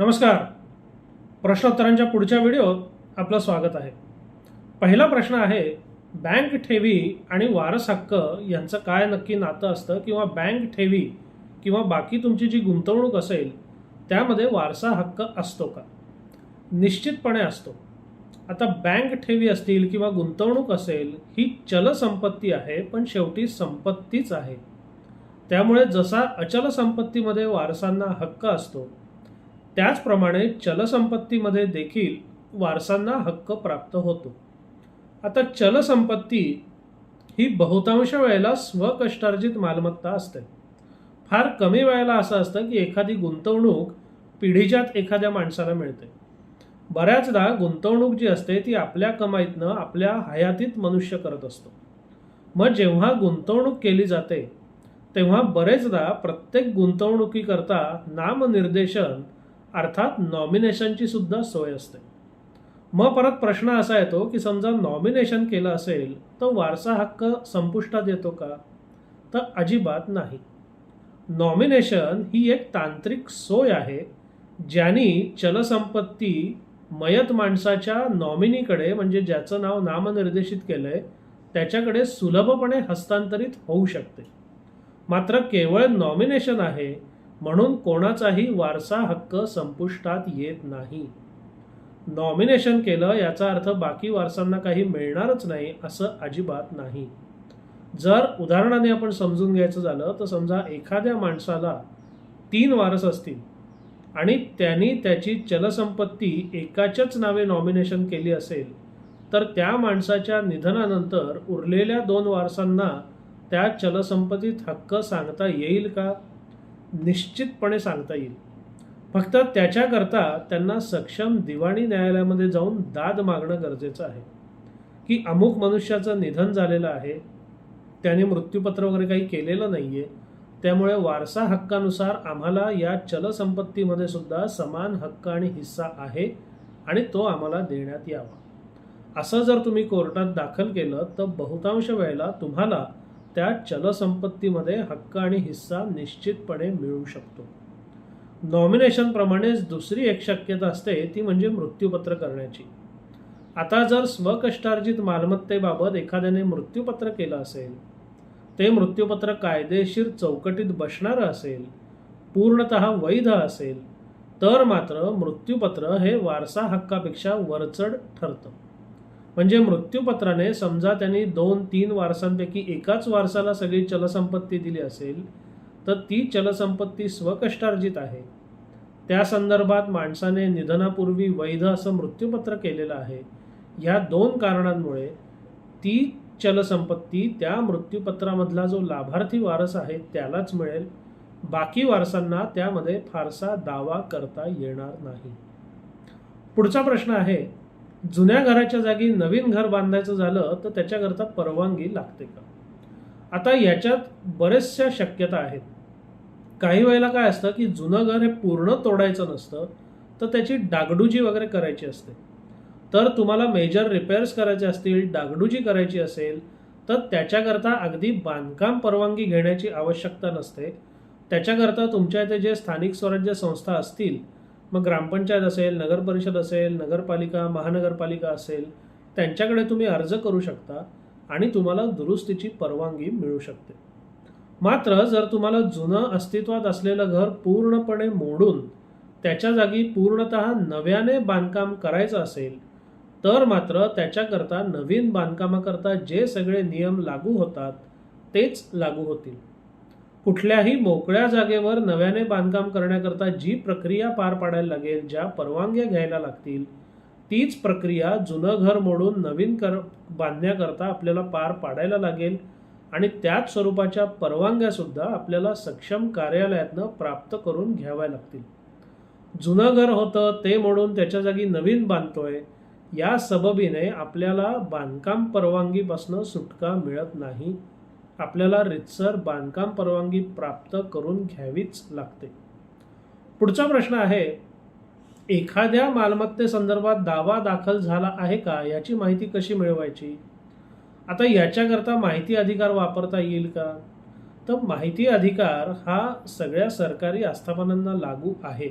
नमस्कार. प्रश्नोत्तरांच्या पुढच्या व्हिडिओत आपलं स्वागत आहे. पहिला प्रश्न आहे बँक ठेवी आणि वारस हक्क यांचं काय नक्की नातं असतं किंवा बँक ठेवी किंवा बाकी तुमची जी गुंतवणूक असेल त्यामध्ये वारसा हक्क असतो का? निश्चितपणे असतो. आता बँक ठेवी असतील किंवा गुंतवणूक असेल ही चल संपत्ती आहे पण शेवटी संपत्तीच आहे. त्यामुळे जसा अचल संपत्तीमध्ये वारसांना हक्क असतो त्याचप्रमाणे चलसंपत्तीमध्ये देखील वारसांना हक्क प्राप्त होतो. आता चलसंपत्ती ही बहुतांश वेळेला स्वकष्टार्जित मालमत्ता असते. फार कमी वेळेला असं असतं की एखादी गुंतवणूक पिढीच्यात एखाद्या माणसाला मिळते. बऱ्याचदा गुंतवणूक जी असते ती आपल्या कमाईतनं आपल्या हयातीत मनुष्य करत असतो. मग जेव्हा गुंतवणूक केली जाते तेव्हा बरेचदा प्रत्येक गुंतवणुकीकरता नामनिर्देशन अर्थात नॉमिनेशनची सुद्धा सोय असते. मग परत प्रश्न असा येतो की समजा नॉमिनेशन केलं असेल तर वारसा हक्क संपुष्टात येतो का? तर अजिबात नाही. नॉमिनेशन ही एक तांत्रिक सोय आहे ज्यानी चलसंपत्ती मयत माणसाच्या नॉमिनीकडे म्हणजे ज्याचं नाव नामनिर्देशित केलं आहे त्याच्याकडे सुलभपणे हस्तांतरित होऊ शकते. मात्र केवळ नॉमिनेशन आहे म्हणून कोणाचाही वारसा हक्क संपुष्टात येत नाही. नॉमिनेशन केलं याचा अर्थ बाकी वारसांना काही मिळणारच नाही असं अजिबात नाही. जर उदाहरणाने आपण समजून घ्यायचं झालं तर समजा एखाद्या माणसाला तीन वारस असतील आणि त्यांनी त्याची चलसंपत्ती एकाच्याच नावे नॉमिनेशन केली असेल तर त्या माणसाच्या निधनानंतर उरलेल्या दोन वारसांना त्या चलसंपत्तीत हक्क सांगता येईल का? निश्चितपणे सांगता येईल. फक्त त्याच्याकरता त्यांना सक्षम दिवाणी न्यायालयामध्ये जाऊन दाद मागणं गरजेचं आहे. की अमुक मनुष्याचं निधन झालेलं आहे त्याने मृत्यूपत्र वगैरे काही केलेलं नाही आहे त्यामुळे वारसा हक्कानुसार आम्हाला या चलसंपत्तीमध्ये सुद्धा समान हक्क आणि हिस्सा आहे आणि तो आम्हाला देण्यात यावा. असं जर तुम्ही कोर्टात दाखल केलं तर बहुतांश वेळेला तुम्हाला त्या चलसंपत्तीमध्ये हक्क आणि हिस्सा निश्चितपणे मिळू शकतो. नॉमिनेशनप्रमाणेच दुसरी एक शक्यता असते ती म्हणजे मृत्यूपत्र करण्याची. आता जर स्वकष्टार्जित मालमत्तेबाबत एखाद्याने मृत्यूपत्र केलं असेल ते मृत्यूपत्र कायदेशीर चौकटीत बसणारं असेल पूर्णत वैध असेल तर मात्र मृत्यूपत्र हे वारसा हक्कापेक्षा वरचढ ठरतं. म्हणजे मृत्यूपत्राने समजा त्यांनी दोन तीन वारसांपैकी एकाच वारसाला सगळी चलसंपत्ती दिली असेल तर ती चलसंपत्ती स्वकष्टार्जित आहे. त्या संदर्भात माणसाने निधनापूर्वी वैध असं मृत्यूपत्र केलेलं आहे. ह्या दोन कारणांमुळे ती चलसंपत्ती त्या मृत्यूपत्रामधला जो लाभार्थी वारस आहे त्यालाच मिळेल. बाकी वारसांना त्यामध्ये फारसा दावा करता येणार नाही. पुढचा प्रश्न आहे जुन्या घराच्या जागी नवीन घर बांधायचं झालं तर त्याच्याकरता परवानगी लागते का? आता याच्यात बरेचशा शक्यता आहेत. काही वेळेला काय असतं की जुनं घर हे पूर्ण तोडायचं नसतं तर त्याची डागडुजी वगैरे करायची असते. तर तुम्हाला मेजर रिपेअर्स करायचे असतील डागडुजी करायची असेल तर त्याच्याकरता अगदी बांधकाम परवानगी घेण्याची आवश्यकता नसते. त्याच्याकरता तुमच्या इथे जे स्थानिक स्वराज्य संस्था असतील मग ग्रामपंचायत असेल नगरपरिषद असेल नगरपालिका महानगरपालिका असेल त्यांच्याकडे तुम्ही अर्ज करू शकता आणि तुम्हाला दुरुस्तीची परवानगी मिळू शकते. मात्र जर तुम्हाला जुनं अस्तित्वात असलेलं घर पूर्णपणे मोडून त्याच्या जागी पूर्णत नव्याने बांधकाम करायचं असेल तर मात्र त्याच्याकरता नवीन बांधकामाकरता जे सगळे नियम लागू होतात तेच लागू होतील. कुठल्याही मोकळ्या जागेवर नव्याने बांधकाम करण्याकरता जी प्रक्रिया पार पाडायला लागेल ज्या परवानग्या घ्यायला लागतील तीच प्रक्रिया जुनं घर मोडून नवीन कर बांधण्याकरता आपल्याला पार पाडायला लागेल आणि त्याच स्वरूपाच्या परवानग्यासुद्धा आपल्याला सक्षम कार्यालयातनं प्राप्त करून घ्याव्या लागतील. जुनं घर होतं ते मोडून त्याच्या जागी नवीन बांधतोय या सबबीने आपल्याला बांधकाम परवानगीपासून सुटका मिळत नाही. आपल्याला रितसर बांधकाम परवानगी प्राप्त करून घ्यावीच लागते. पुढचा प्रश्न आहे एखाद्या मालमत्तेसंदर्भात दावा दाखल झाला आहे का? याची माहिती कशी मिळवायची? आता याच्याकरता माहिती अधिकार वापरता येईल का? तर माहिती अधिकार हा सगळ्या सरकारी आस्थापनांना लागू आहे.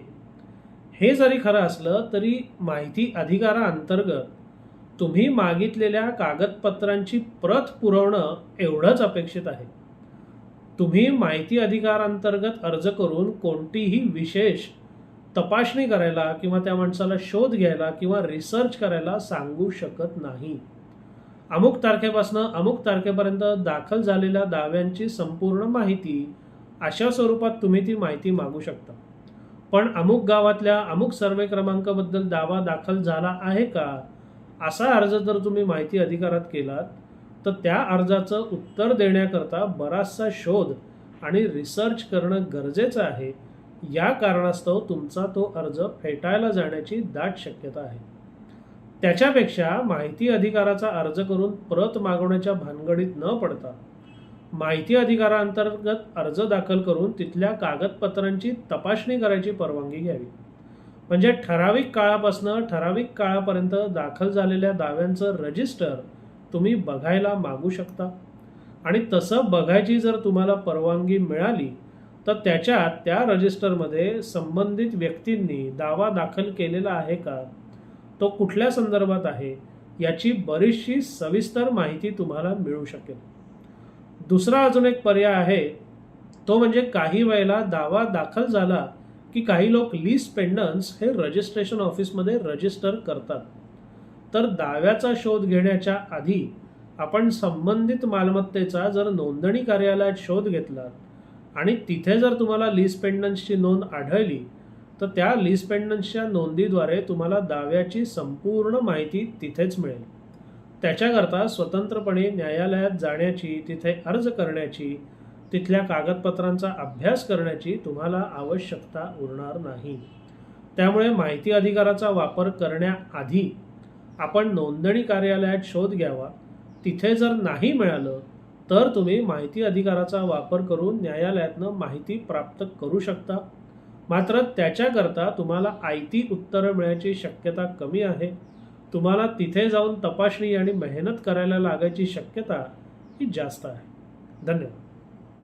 हे जरी खरं असलं तरी माहिती अधिकाराअंतर्गत तुम्ही मागितलेल्या कागदपत्रांची प्रत पुरवणं एवढंच अपेक्षित आहे. तुम्ही माहिती अधिकारांतर्गत अर्ज करून कोणतीही विशेष तपासणी करायला किंवा त्या माणसाला शोध घ्यायला किंवा रिसर्च करायला सांगू शकत नाही. अमुक तारखेपासून अमुक तारखेपर्यंत दाखल झालेल्या दाव्यांची संपूर्ण माहिती अशा स्वरूपात तुम्ही ती माहिती मागू शकता. पण अमुक गावातल्या अमुक सर्वे क्रमांकाबद्दल दावा दाखल झाला आहे का? असा अर्ज जर तुम्ही माहिती अधिकारात केलात तर त्या अर्जाचं उत्तर देण्याकरता बराचसा शोध आणि रिसर्च करणं गरजेचं आहे. या कारणास्तव तुमचा तो अर्ज फेटाळला जाण्याची दाट शक्यता आहे. त्याच्यापेक्षा माहिती अधिकाराचा अर्ज करून प्रत मागवण्याच्या भानगडीत न पडता माहिती अधिकारांतर्गत अर्ज दाखल करून तिथल्या कागदपत्रांची तपासणी करायची परवानगी घ्यावी. म्हणजे ठराविक काळापासून ठराविक काळापर्यंत दाखल झालेल्या दाव्यांचं रजिस्टर तुम्ही बघायला मागू शकता. आणि तसं बघायची जर तुम्हाला परवानगी मिळाली तर त्याच्यात त्या रजिस्टरमध्ये संबंधित व्यक्तींनी दावा दाखल केलेला आहे का? तो कुठल्या संदर्भात आहे? याची बरीचशी सविस्तर माहिती तुम्हाला मिळू शकेल. दुसरा अजून एक पर्याय आहे तो म्हणजे काही वेळेला दावा दाखल झाला की काही लोक लीज पेंडन्स हे रजिस्ट्रेशन ऑफिसमध्ये रजिस्टर करतात. तर दाव्याचा शोध घेण्याच्या आधी आपण संबंधित मालमत्तेचा जर नोंदणी कार्यालयात शोध घेतला आणि तिथे जर तुम्हाला लीज पेंडन्सची नोंद आढळली तर त्या लीज पेंडन्सच्या नोंदीद्वारे तुम्हाला दाव्याची संपूर्ण माहिती तिथेच मिळेल. त्याच्याकरता स्वतंत्रपणे न्यायालयात जाण्याची तिथे अर्ज करण्याची तिथल्या कागदपत्रांचा अभ्यास करण्याची तुम्हाला आवश्यकता उरणार नाही. त्यामुळे माहिती अधिकाराचा वापर करण्याआधी आपण नोंदणी कार्यालयात शोध घ्यावा. तिथे जर नाही मिळालं तर तुम्ही माहिती अधिकाराचा वापर करून न्यायालयातनं माहिती प्राप्त करू शकता. मात्र त्याच्याकरता तुम्हाला आयती उत्तरं मिळायची शक्यता कमी आहे. तुम्हाला तिथे जाऊन तपासणी आणि मेहनत करायला लागायची शक्यता ही जास्त आहे. धन्यवाद.